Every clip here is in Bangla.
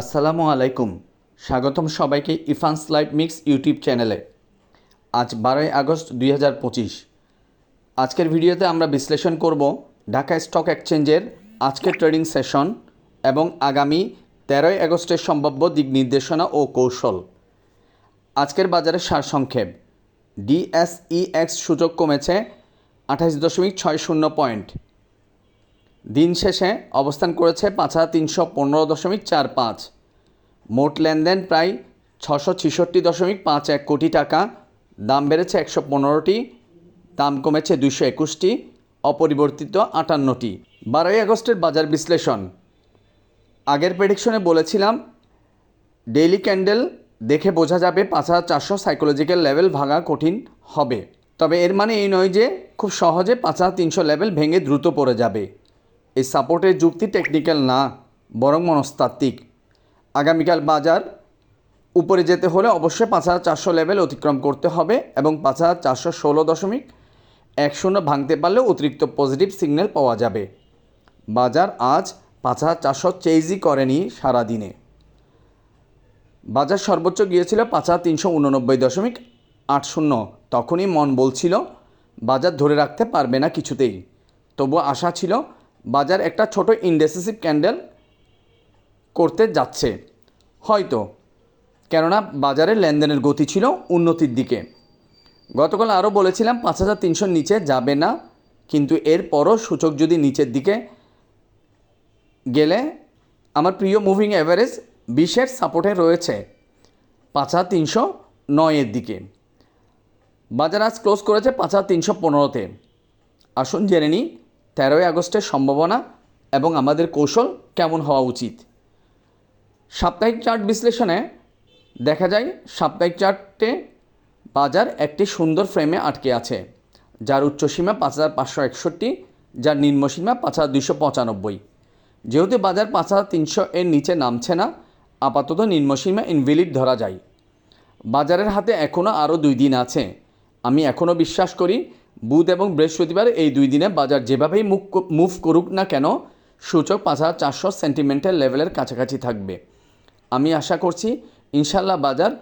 আসসালামু আলাইকুম। স্বাগতম সবাইকে ইফান্স লাইভ মিক্স ইউটিউব চ্যানেলে। আজ বারোই আগস্ট দুই হাজার পঁচিশ। আজকের ভিডিওতে আমরা বিশ্লেষণ করব ঢাকা স্টক এক্সচেঞ্জের আজকের ট্রেডিং সেশন এবং আগামী তেরোই আগস্টের সম্ভাব্য দিক নির্দেশনা ও কৌশল। আজকের বাজারের সারসংক্ষেপ। ডিএসইএক্স সূচক কমেছে আঠাশ দশমিক ছয় শূন্য পয়েন্ট। দিন শেষে অবস্থান করেছে পাঁচ হাজার তিনশো পনেরো দশমিক চার পাঁচ। মোট লেনদেন প্রায় ছশো ছেষট্টি দশমিক পাঁচ এক কোটি টাকা। দাম বেড়েছে একশো পনেরোটি, দাম কমেছে দুশো একুশটি, অপরিবর্তিত আটান্নটি। বারোই আগস্টের বাজার বিশ্লেষণ। আগের প্রেডিকশনে বলেছিলাম, ডেইলি ক্যান্ডেল দেখে বোঝা যাবে পাঁচ হাজার চারশো সাইকোলজিক্যাল লেভেল ভাঙা কঠিন হবে। তবে এর মানে এই নয় যে খুব সহজে পাঁচ হাজার তিনশো লেভেল ভেঙে দ্রুত পড়ে যাবে। এই সাপোর্টের যুক্তি টেকনিক্যাল না, বরং মনস্তাত্ত্বিক। আগামীকাল বাজার উপরে যেতে হলে অবশ্যই পাঁচ হাজার চারশো লেভেল অতিক্রম করতে হবে এবং পাঁচ হাজার চারশো ষোলো দশমিক এক শূন্য ভাঙতে পারলে অতিরিক্ত পজিটিভ সিগন্যাল পাওয়া যাবে। বাজার আজ পাঁচ হাজার চারশো চেইজই করেনি সারাদিনে। বাজার সর্বোচ্চ গিয়েছিল পাঁচ হাজার তিনশো উননব্বই দশমিক আট শূন্য। তখনই মন বলছিল, বাজার ধরে রাখতে পারবে না কিছুতেই। তবু আশা ছিল বাজার একটা ছোট ইন্ডেসিসিভ ক্যান্ডেল করতে যাচ্ছে। হয়তো, কেননা বাজারের লেনদেনের গতি ছিল উন্নতির দিকে। গতকাল আরও বলেছিলাম, পাঁচ হাজার তিনশোর নিচে যাবে না, কিন্তু এরপরও সূচক যদি নিচের দিকে গেলে, আমার প্রিয় মুভিং অ্যাভারেজ বিশের সাপোর্টে রয়েছে পাঁচ হাজার তিনশো নয়ের দিকে। বাজার আজ ক্লোজ করেছে পাঁচ হাজার তিনশো পনেরোতে। আসুন জেনে নিই তেরোই আগস্টের সম্ভাবনা এবং আমাদের কৌশল কেমন হওয়া উচিত? সাপ্তাহিক চার্ট বিশ্লেষণে দেখা যায়, সাপ্তাহিক চার্টে বাজার একটি সুন্দর ফ্রেমে আটকে আছে, যার উচ্চসীমা পাঁচ হাজার পাঁচশো একষট্টি, যার নিম্নসীমা পাঁচ হাজার দুশো পঁচানব্বই। যেহেতু বাজার পাঁচ হাজার তিনশো এর নিচে নামছে না, আপাতত নিম্নসীমা ইনভ্যালিড ধরা যায়। বাজারের হাতে এখনও আরও দুই দিন আছে। আমি এখনও বিশ্বাস করি বুধ এবং বৃহস্পতিবার এই দুই দিনে বাজার যেভাবেই মুভ মুভ করুক না কেন, সূচক পাঁচ হাজার চারশো সেন্টিমেন্টাল লেভেলের কাছাকাছি থাকবে। আমি আশা করছি ইনশাল্লাহ বাজার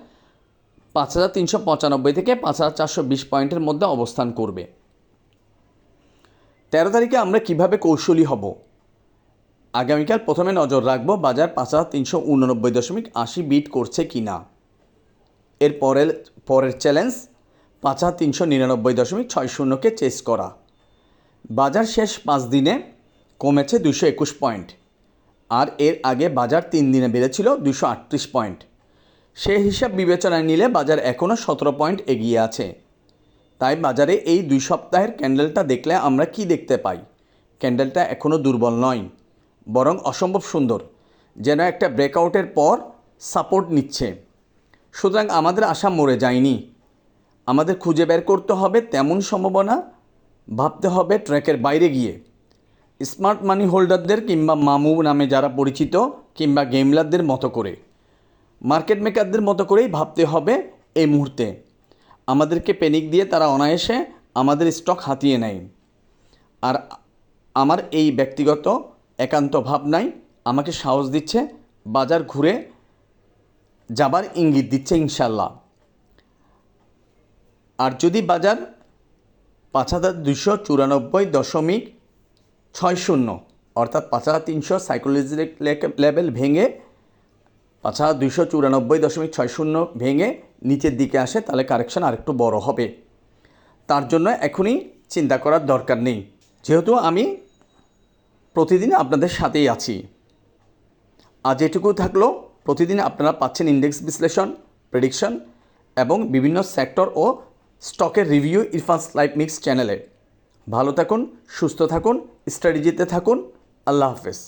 পাঁচ হাজার তিনশো পঁচানব্বই থেকে পাঁচ হাজার চারশো বিশ পয়েন্টের মধ্যে অবস্থান করবে। তেরো তারিখে আমরা কীভাবে কৌশলী হব? আগামীকাল প্রথমে নজর রাখব বাজার পাঁচ হাজার তিনশো উননব্বই দশমিক আশি বিট করছে কি না এর পরের পরের চ্যালেঞ্জ পাঁচ হাজার তিনশো নিরানব্বই দশমিক ছয় শূন্যকে চেস করা। বাজার শেষ পাঁচ দিনে কমেছে দুশো একুশ পয়েন্ট আর এর আগে বাজার তিন দিনে বেড়েছিল দুশো আটত্রিশ পয়েন্ট সে হিসাব বিবেচনায় নিলে বাজার এখনও সতেরো পয়েন্ট এগিয়ে আছে। তাই বাজারে এই দুই সপ্তাহের ক্যান্ডেলটা দেখলে আমরা কি দেখতে পাই? ক্যান্ডেলটা এখনও দুর্বল নয়, বরং অসম্ভব সুন্দর, যেন একটা ব্রেকআউটের পর সাপোর্ট নিচ্ছে। সুতরাং আমাদের আশা মরে যায়নি। আমাদের খুঁজে বের করতে হবে তেমন সম্ভাবনা, ভাবতে হবে ট্র্যাকের বাইরে গিয়ে। স্মার্ট মানি হোল্ডারদের কিংবা মামু নামে যারা পরিচিত কিংবা গেমলারদের মতো করে। মার্কেট মেকারদের মতো করেই ভাবতে হবে এই মুহূর্তে। আমাদেরকে পেনিক দিয়ে তারা অনায়াসে আমাদের স্টক হাতিয়ে নেয়। আর আমার এই ব্যক্তিগত একান্ত ভাবনাই আমাকে সাহস দিচ্ছে বাজার ঘুরে যাবার ইঙ্গিত দিচ্ছে ইনশাল্লাহ আর যদি বাজার পাঁচ হাজার দুশো চুরানব্বই দশমিক ছয় শূন্য, অর্থাৎ পাঁচ হাজার তিনশো সাইকোলজিক লেভেল ভেঙে পাঁচ হাজার দুশো চুরানব্বই দশমিক ছয় শূন্য ভেঙে নিচের দিকে আসে, তাহলে কারেকশন আরেকটু বড় হবে। তার জন্য এখনই চিন্তা করার দরকার নেই। যেহেতু আমি প্রতিদিন আপনাদের সাথেই আছি। আজ এটুকু থাকল, প্রতিদিন আপনারা পাচ্ছেন ইন্ডেক্স বিশ্লেষণ প্রেডিকশন এবং বিভিন্ন সেক্টর ও স্টকের রিভিউ ইরফান্স লাইফ মিক্স চ্যানেলে ভালো থাকুন সুস্থ থাকুন স্ট্র্যাটেজিতে থাকুন। আল্লাহ হাফেজ।